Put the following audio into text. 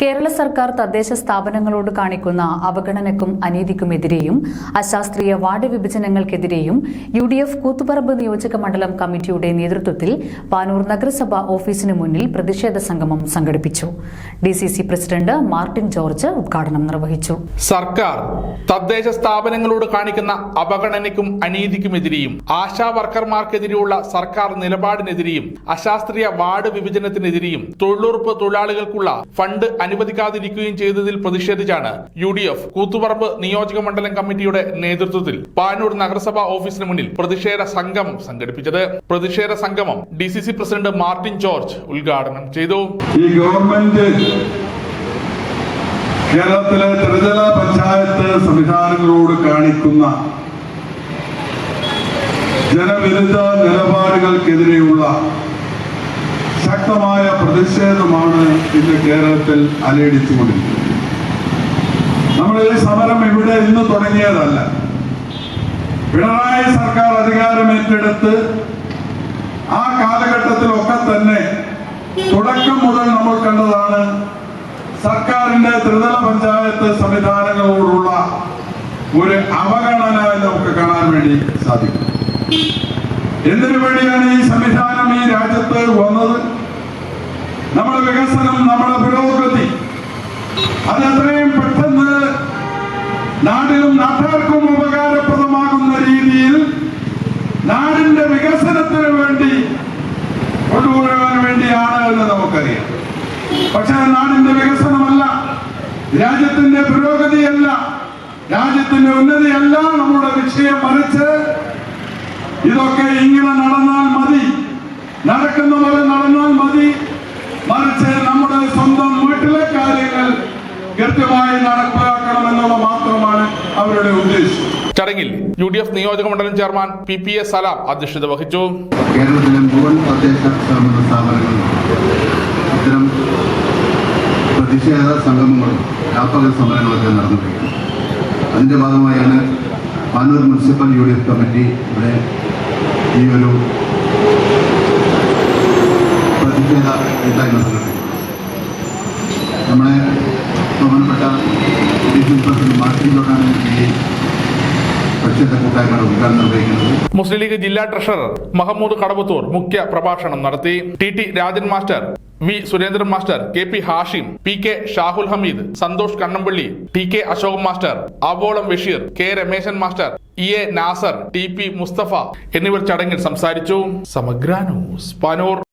കേരള സർക്കാർ തദ്ദേശ സ്ഥാപനങ്ങളോട് കാണിക്കുന്ന അവഗണനക്കും അനീതിക്കുമെതിരെയും അശാസ്ത്രീയ വാർഡ് വിഭജനങ്ങൾക്കെതിരെയും യു ഡി എഫ് കൂത്തുപറമ്പ് നിയോജക മണ്ഡലം കമ്മിറ്റിയുടെ നേതൃത്വത്തിൽ പാനൂർ നഗരസഭ ഓഫീസിന് മുന്നിൽ പ്രതിഷേധ സംഗമം സംഘടിപ്പിച്ചു. D C C president Martin George ഉദ്ഘാടനം നിർവഹിച്ചു. സർക്കാർ തദ്ദേശ സ്ഥാപനങ്ങളോട് കാണിക്കുന്ന അവഗണനയ്ക്കും അനീതിക്കുമെതിരെയും ആശാ വർക്കർമാർക്കെതിരെയുള്ള സർക്കാർ നിലപാടിനെതിരെയും അശാസ്ത്രീയ വാർഡ് വിഭജനത്തിനെതിരെയും തൊഴിലുറപ്പ് തൊഴിലാളികൾക്കുള്ള ഫണ്ട് അനുവദിക്കാതിരിക്കുകയും ചെയ്തതിൽ പ്രതിഷേധിച്ചാണ് യു ഡി എഫ് കൂത്തുപറമ്പ് നിയോജക മണ്ഡലം കമ്മിറ്റിയുടെ നേതൃത്വത്തിൽ പാനൂർ നഗരസഭാ ഓഫീസിന് മുന്നിൽ പ്രതിഷേധ സംഗമം സംഘടിപ്പിച്ചത്. പ്രതിഷേധ സംഗമം D C C president Martin George ഉദ്ഘാടനം ചെയ്തു. ഈ ഗവൺമെന്റ് കേരളത്തിലെ ത്രിതല പഞ്ചായത്ത് സംവിധാനങ്ങളോട് കാണിക്കുന്ന ജനവിരുദ്ധ നിലപാടുകൾക്കെതിരെയുള്ള ശക്തമായ പ്രതിഷേധമാണ് ഇന്ന് കേരളത്തിൽ അലയടിച്ചുകൊണ്ടിരിക്കുന്നത്. നമ്മൾ ഈ സമരം ഇവിടെ ഇന്ന് തുടങ്ങിയതല്ല. പിണറായി സർക്കാർ അധികാരം ഏറ്റെടുത്ത് ആ കാലഘട്ടത്തിലൊക്കെ തന്നെ തുടക്കം മുതൽ നമ്മൾ കണ്ടതാണ് സർക്കാരിന്റെ ത്രിതല പഞ്ചായത്ത് സംവിധാനങ്ങളോടുള്ള ഒരു അവഗണന നമുക്ക് കാണാൻ വേണ്ടി സാധിക്കും. എന്തിനു വേണ്ടിയാണ് ഈ സംവിധാനം ഈ രാജ്യത്ത് വന്നത്? വികസനം നമ്മുടെ പുരോഗതി. അത് എത്രയും പെട്ടെന്ന് നാടിനും നാട്ടുകാർക്കും ഉപകാരപ്രദമാകുന്ന രീതിയിൽ നാടിന്റെ വികസനത്തിന് വേണ്ടി കൊണ്ടുപോകാൻ വേണ്ടിയാണ് എന്ന് നമുക്കറിയാം. പക്ഷേ നാടിന്റെ വികസനമല്ല. രാജ്യത്തിന്റെ പുരോഗതിയല്ല. രാജ്യത്തിന്റെ ഉന്നതിയല്ല നമ്മുടെ വിഷയം മറിച്ച് ഇതൊക്കെ ഇങ്ങനെ നടന്നാൽ മതി നടക്കുന്ന പോലെ നടന്നാൽ മതി മറിച്ച് നമ്മുടെ സ്വന്തം വീട്ടിലെ കാര്യങ്ങൾ കൃത്യമായി നടപ്പാക്കണമെന്നുള്ള മാത്രമാണ് അവരുടെ ഉദ്ദേശം. ചടങ്ങിൽ യു ഡി എഫ് നിയോജക മണ്ഡലം chairman P P S Salam അധ്യക്ഷത വഹിച്ചു. കേരളത്തിലെ മുഴുവൻ തദ്ദേശ സ്വയംഭരണ സ്ഥാപനങ്ങളും ഇത്തരം പ്രതിഷേധ സംഗമങ്ങളും രാപ്പകൽ സമരങ്ങളൊക്കെ നടന്നിട്ടുണ്ട് അതിന്റെ ഭാഗമായാണ് Panoor municipal U D F committee ഇവിടെ ഈ ഒരു പ്രതിഷേധ കൂട്ടായ്മ സംഘടിപ്പിക്കുന്നത് മുസ്ലിം ലീഗ് ജില്ലാ ട്രഷറർ മഹമ്മൂദ് കടവത്തൂർ മുഖ്യ പ്രഭാഷണം നടത്തി. T T Rajan master V Surendran master K P Hashim P K Shahul Hameed Santhosh Kannampally T K Ashok master Avolam Basheer K Rameshan master E A Nasar T P Musthafa എന്നിവർ ചടങ്ങിൽ സംസാരിച്ചു. സമഗ്ര news Panoor.